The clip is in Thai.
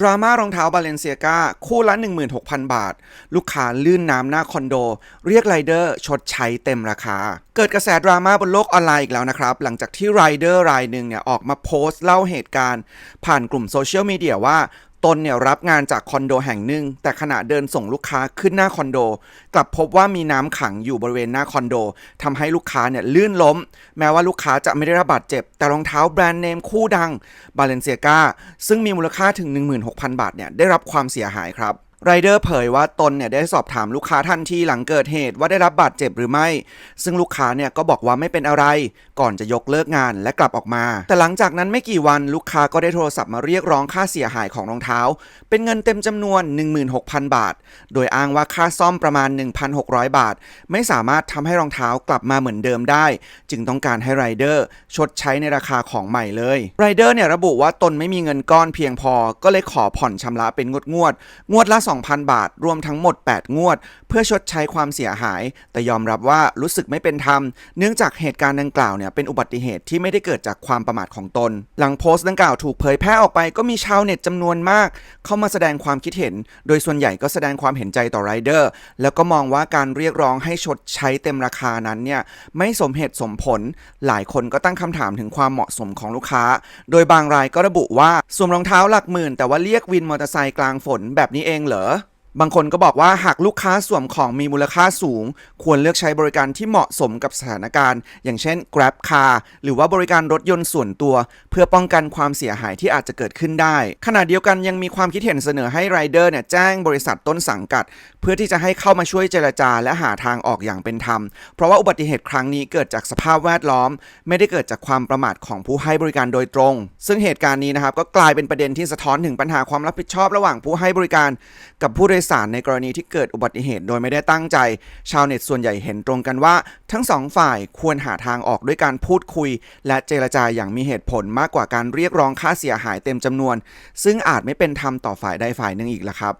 ดราม่ารองเท้าบาเลนเซียกาคู่ละ 16,000 บาท ลูกค้าลื่นน้ำหน้าคอนโด เรียกไรเดอร์ชดใช้เต็มราคา เกิดกระแสดราม่าบนโลกออนไลน์อีกแล้วนะครับ หลังจากที่ไรเดอร์รายหนึ่งเนี่ยออกมาโพสต์เล่าเหตุการณ์ ผ่านกลุ่มโซเชียลมีเดียว่า ตนเนี่ยรับงานจากคอนโดแห่งหนึ่ง แต่ขณะเดินส่งลูกค้าขึ้นหน้าคอนโด กลับพบว่ามีน้ำขังอยู่บริเวณหน้าคอนโดทำให้ลูกค้าเนี่ยลื่นล้ม แม้ว่าลูกค้าจะไม่ได้รับบาดเจ็บ แต่รองเท้าแบรนด์เนมคู่ดังบาเลนเซียกาซึ่งมีมูลค่าถึง 16,000 บาทเนี่ยได้รับความเสียหายครับ ไรเดอร์เผยว่าตนเนี่ยได้สอบถามลูกค้าทันทีหลังเกิดเหตุว่าได้รับบาดเจ็บหรือไม่ ซึ่งลูกค้าเนี่ยก็บอกว่าไม่เป็นอะไร ก่อนจะยกเลิกงานและกลับออกมา แต่หลังจากนั้นไม่กี่วันลูกค้าก็ได้โทรศัพท์มาเรียกร้องค่าเสียหายของรองเท้า เป็นเงินเต็มจำนวน 16,000 บาท โดยอ้างว่าค่าซ่อมประมาณ 1,600 บาท ไม่สามารถทำให้รองเท้ากลับมาเหมือนเดิมได้ จึงต้องการให้ไรเดอร์ชดใช้ในราคาของใหม่เลยไรเดอร์เนี่ยระบุว่าตนไม่มีเงินก้อนเพียงพอ ก็เลยขอผ่อนชำระเป็นงวดงวดๆงวดละ2,000 บาท รวมทั้งหมด 8 งวด เพื่อชดใช้ความเสียหาย แต่ยอมรับว่ารู้สึกไม่เป็นธรรม เนื่องจากเหตุการณ์ดังกล่าวเนี่ยเป็นอุบัติเหตุที่ไม่ได้เกิดจากความประมาทของตน หลังโพสต์ดังกล่าวถูกเผยแพร่ออกไปก็มีชาวเน็ตจำนวนมาก เข้ามาแสดงความคิดเห็น โดยส่วนใหญ่ก็แสดงความเห็นใจต่อไรเดอร์แล้วก็มองว่าการเรียกร้องให้ชดใช้เต็มราคานั้นเนี่ยไม่สมเหตุสมผล หลายคนก็ตั้งคำถามถึงความเหมาะสมของลูกค้า โดยบางรายก็ระบุว่าสวมรองเท้าหลักหมื่น แต่ว่าเรียกวินมอเตอร์ไซค์กลางฝนแบบนี้เองเหรอ Duh บางคนก็บอกว่าหากลูกค้าสวมของมีมูลค่าสูง ควรเลือกใช้บริการที่เหมาะสมกับสถานการณ์ อย่างเช่น Grab Car หรือว่าบริการรถยนต์ส่วนตัว เพื่อป้องกันความเสียหายที่อาจจะเกิดขึ้นได้ ขณะเดียวกันยังมีความคิดเห็นเสนอให้ไรเดอร์เนี่ยแจ้งบริษัทต้นสังกัด เพื่อที่จะให้เข้ามาช่วยเจรจาและหาทางออกอย่างเป็นธรรม เพราะว่าอุบัติเหตุครั้งนี้เกิดจากสภาพแวดล้อม ไม่ได้เกิดจากความประมาทของผู้ให้บริการโดยตรง ซึ่งเหตุการณ์นี้นะครับก็กลายเป็นประเด็นที่สะท้อนถึงปัญหาความรับผิดชอบระหว่างผู้ให้บริการ กับผู้โดยสารในกรณีที่เกิดอุบัติเหตุโดยไม่ได้ตั้งใจ ชาวเน็ตส่วนใหญ่เห็นตรงกันว่า ทั้งสองฝ่ายควรหาทางออกด้วยการพูดคุย และเจรจาอย่างมีเหตุผลมากกว่าการเรียกร้องค่าเสียหายเต็มจำนวน ซึ่งอาจไม่เป็นธรรมต่อฝ่ายใดฝ่ายหนึ่งอีกละครับ